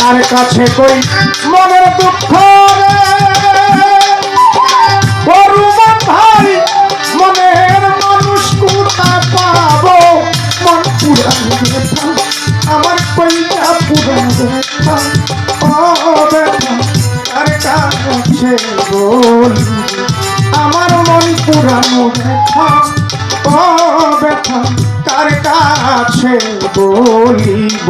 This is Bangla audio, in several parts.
তার কাছে কই? মনের দুঃখ রে। অরুমন ভাই, মনের মানুষ কোথা পাবো? মন পুরান আমার কইটা পুরান তার কাছে বলি আমার মন পুরানো ব্যথা, ও ব্যথা কার কাছে বলিব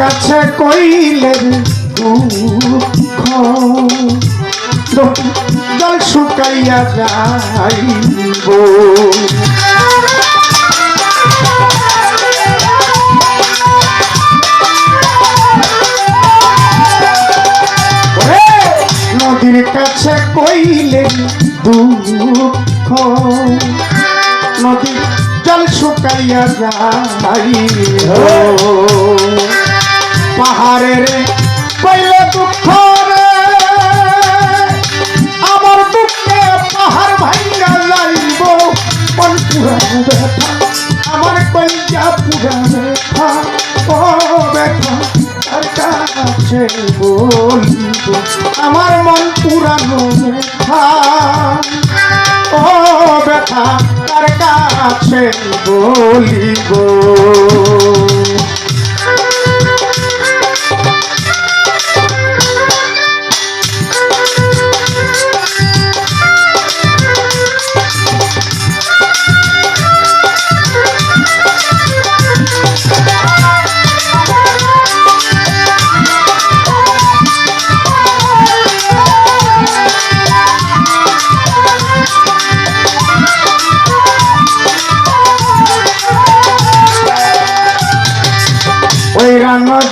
নদীর কাছে কইলেন, দুঃখ জল শুকাইয়া যাইব। নদীর কাছে কইলেন, দুঃখ নদী জল শুকাইয়া যাইব। পাহাড়ের কইলে দুঃখ রে। আমার দুঃখে পাহাড় ভাঙ্গা যাইব কোন পুরানো ব্যথা, আমার কইয়া পুরানো ব্যথা। ও ব্যথা আমার মন পুরানো ব্যথা। ও ব্যথা, তার কাছে বলিব।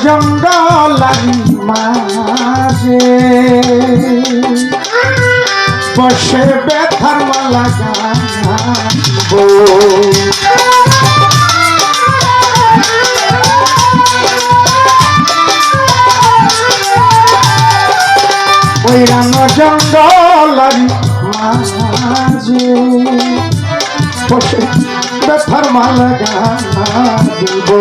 জঙ্গলারি মাঝে। বসে ব্যথার মালা গাবো ওই রাঙ জঙ্গলারি মাঝে। বসে ব্যথার মালা গাবো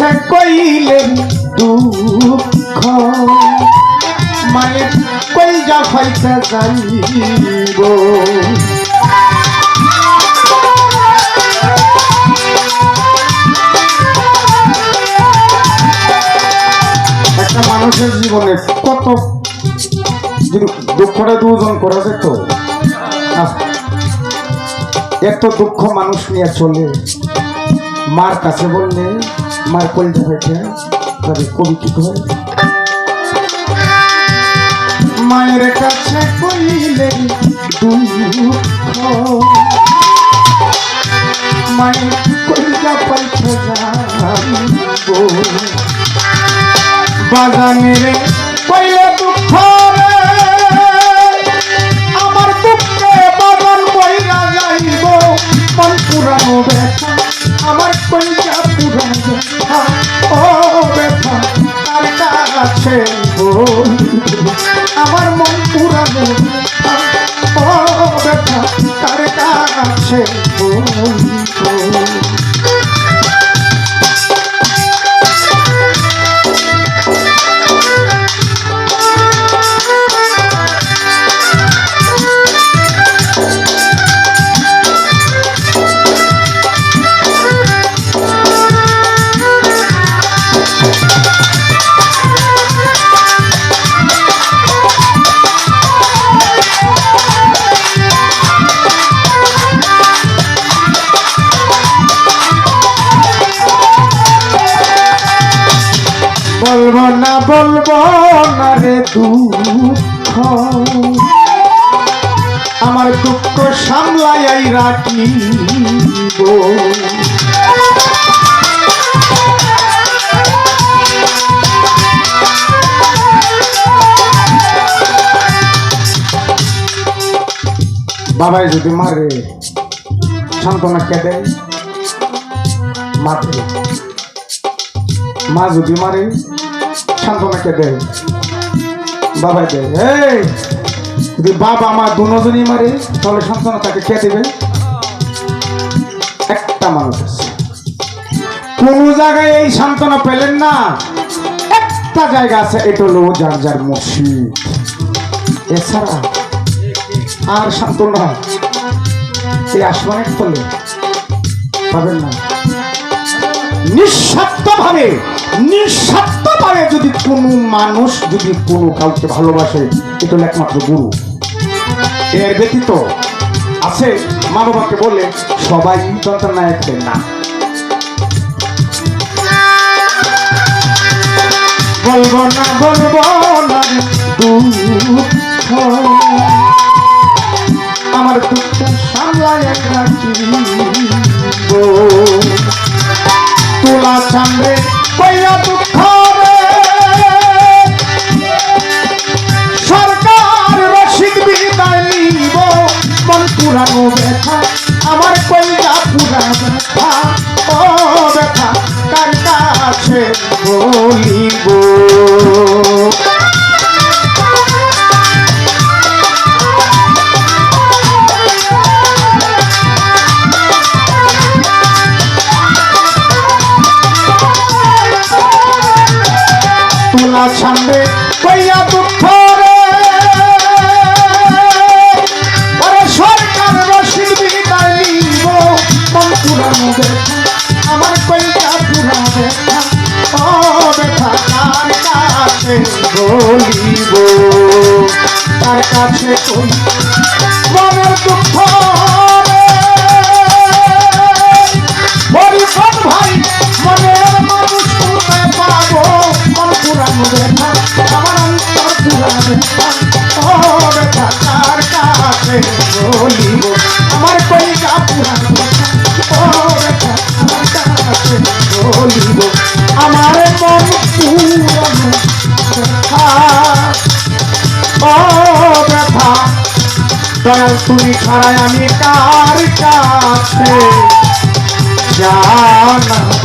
কাছে কইলেন দুঃখ। মায়ের কই যা ফাইতে যাইব। একটা মানুষের জীবনে কত দুঃখটা দুজন করা যেত? এত দুঃখ মানুষ নিয়ে চলে। মার কাছে বললে মার কলটা হয়েছে তবে কবি কি করে? মায়ের কাছে কইলে মায়ের কলটা পাইছে যাব বাগানের কইলে দুঃখ রে। আমার দুঃখে বাগান বইরা যাইব। মন পুরানো ব্যথা আসেন আমার মন পুরানো ব্যথা তার কাছে না বলব না রে দুঃখ। আমার দুঃখ সামলাই রাখিব। বাবাই যদি মারে, সান্ত্বনা কে দেয়? মারে। মা যদি মারে সান্ত্বনাকে দেয় বাবাই দেয় এই, যদি বাবা মা দুজনই মারে, তাহলে সান্ত্বনা তাকে কে দেবে। একটা মানুষ আছে। কোন জায়গায় এই সান্ত্বনা পেলেন না। একটা জায়গা আছে, এটা হলো যার যার মসজিদ। এছাড়া আর সান্ত্বনা এই আসমানের তলে পাবেন না। নিঃস্বার্থভাবে নিঃস্বার্থভাবে যদি কোনো মানুষ যদি কোনো কাউকে ভালোবাসে এটা একমাত্র গুরু। এর ব্যতীত আছে মা বাবাকে বলে সবাই যন্ত্রণায় না বলব না বলব না আমার সামলায় রাখিব তোলা চান্দে কইয়া দুঃখ রে। সরকার রসিক বিদায় নিব মন পুরানো ব্যথা। বলিব। তার কাছে মনের দুঃখ হরিপদ ভাই, মনের মানুষ কোথায় পাবো? মন পুরানো আমার অন্তর কাছে বলিব। আমার পুরানো ও কাছে বলিব। তুমি ছাড়াই আমি কার কাছে? জানাব